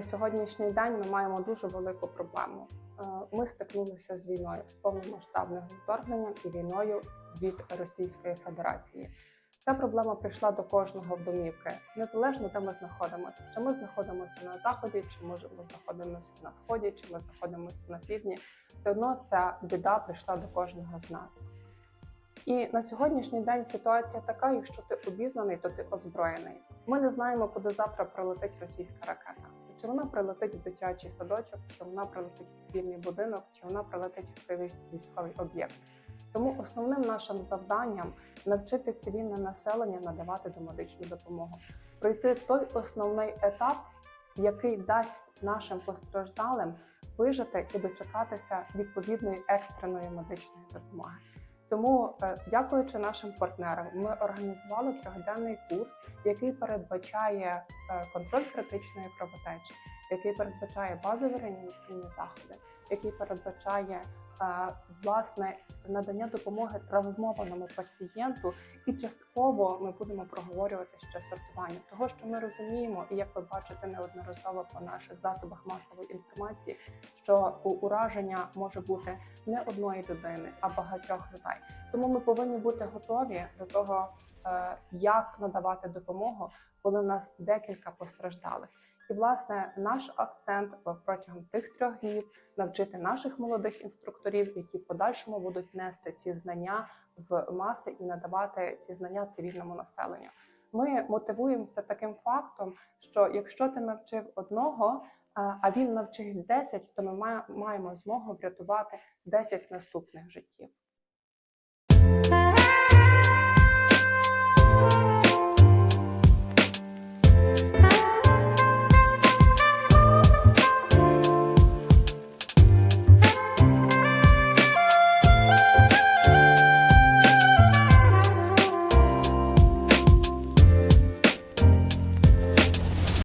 На сьогоднішній день ми маємо дуже велику проблему. Е, Ми стикнулися з війною, з повномасштабним вторгненням і війною від Російської Федерації. Ця проблема прийшла до кожного в домівки, незалежно де ми знаходимося. Чи ми знаходимося на заході, чи може ми знаходимося на сході, чи ми знаходимося на півдні. Все одно ця біда прийшла до кожного з нас. І на сьогоднішній день ситуація така: якщо ти обізнаний, то ти озброєний. Ми не знаємо, куди завтра прилетить російська ракета. Чи вона прилетить в дитячий садочок, чи вона прилетить в цивільний будинок, чи вона прилетить в якийсь військовий об'єкт. Тому основним нашим завданням навчити цивільне населення надавати домедичну допомогу, пройти той основний етап, який дасть нашим постраждалим вижити і дочекатися відповідної екстреної медичної допомоги. Тому, е, дякуючи нашим партнерам, ми організували трьохденний курс, який передбачає е, контроль критичної кровотечі, який передбачає базові реанімаційні заходи, який передбачає е, власне надання допомоги травмованому пацієнту, і частково ми будемо проговорювати ще сортування, того що ми розуміємо, і як ви бачите неодноразово по наших засобах масової інформації, що ураження може бути не одної людини, а багатьох людей. Тому ми повинні бути готові до того, е, як надавати допомогу, коли в нас декілька постраждалих. І власне наш акцент протягом тих трьох днів навчити наших молодих інструкторів, які в подальшому будуть нести ці знання в маси і надавати ці знання цивільному населенню. Ми мотивуємося таким фактом, що якщо ти навчив одного, а він навчив 10, то ми маємо змогу врятувати 10 наступних життів.